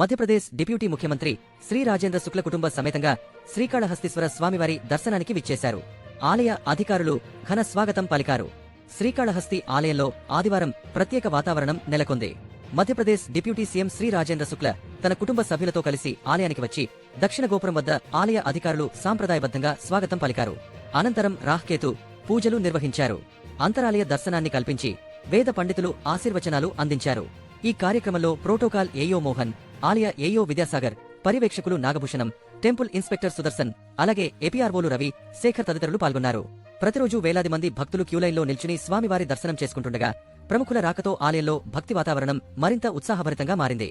Madhya Pradesh deputy ముఖ్యమంత్రి శ్రీ రాజేంద్ర శుక్ల కుటుంబ సమేతంగా శ్రీకాళహస్తీశ్వర స్వామివారి దర్శనానికి విచ్చేశారు. ఆలయ అధికారులు ఘన స్వాగతం పలికారు. శ్రీకాళహస్తి ఆలయంలో ఆదివారం ప్రత్యేక వాతావరణం నెలకొంది. మధ్యప్రదేశ్ డిప్యూటీ సీఎం శ్రీ రాజేంద్ర శుక్ల తన కుటుంబ సభ్యులతో కలిసి ఆలయానికి వచ్చి దక్షిణ గోపురం వద్ద ఆలయ అధికారులు సాంప్రదాయబద్ధంగా స్వాగతం పలికారు. అనంతరం రాహ్కేతు పూజలు నిర్వహించారు. అంతరాలయ దర్శనాన్ని కల్పించి వేద పండితులు ఆశీర్వచనాలు అందించారు. ఈ కార్యక్రమంలో ప్రోటోకాల్ ఏయో మోహన్ ఆలయ ఏయో విద్యాసాగర్ పర్యవేక్షకులు నాగభూషణం టెంపుల్ ఇన్స్పెక్టర్ సుదర్శన్ అలాగే ఏపీఆర్ఓలు రవి శేఖర్ తదితరులు పాల్గొన్నారు. ప్రతిరోజు వేలాది మంది భక్తులు క్యూలైన్లో నిల్చుని స్వామివారి దర్శనం చేసుకుంటుండగా ప్రముఖుల రాకతో ఆలయంలో భక్తి వాతావరణం మరింత ఉత్సాహభరితంగా మారింది.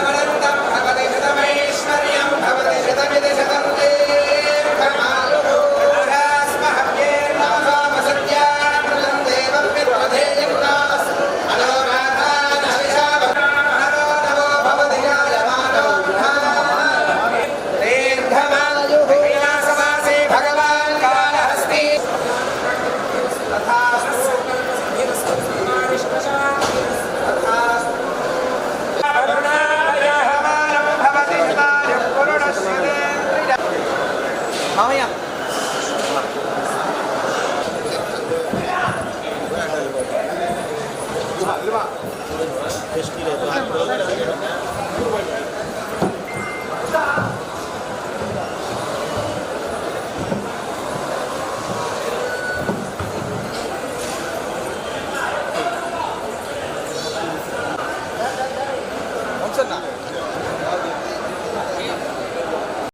Gracias. Good enough.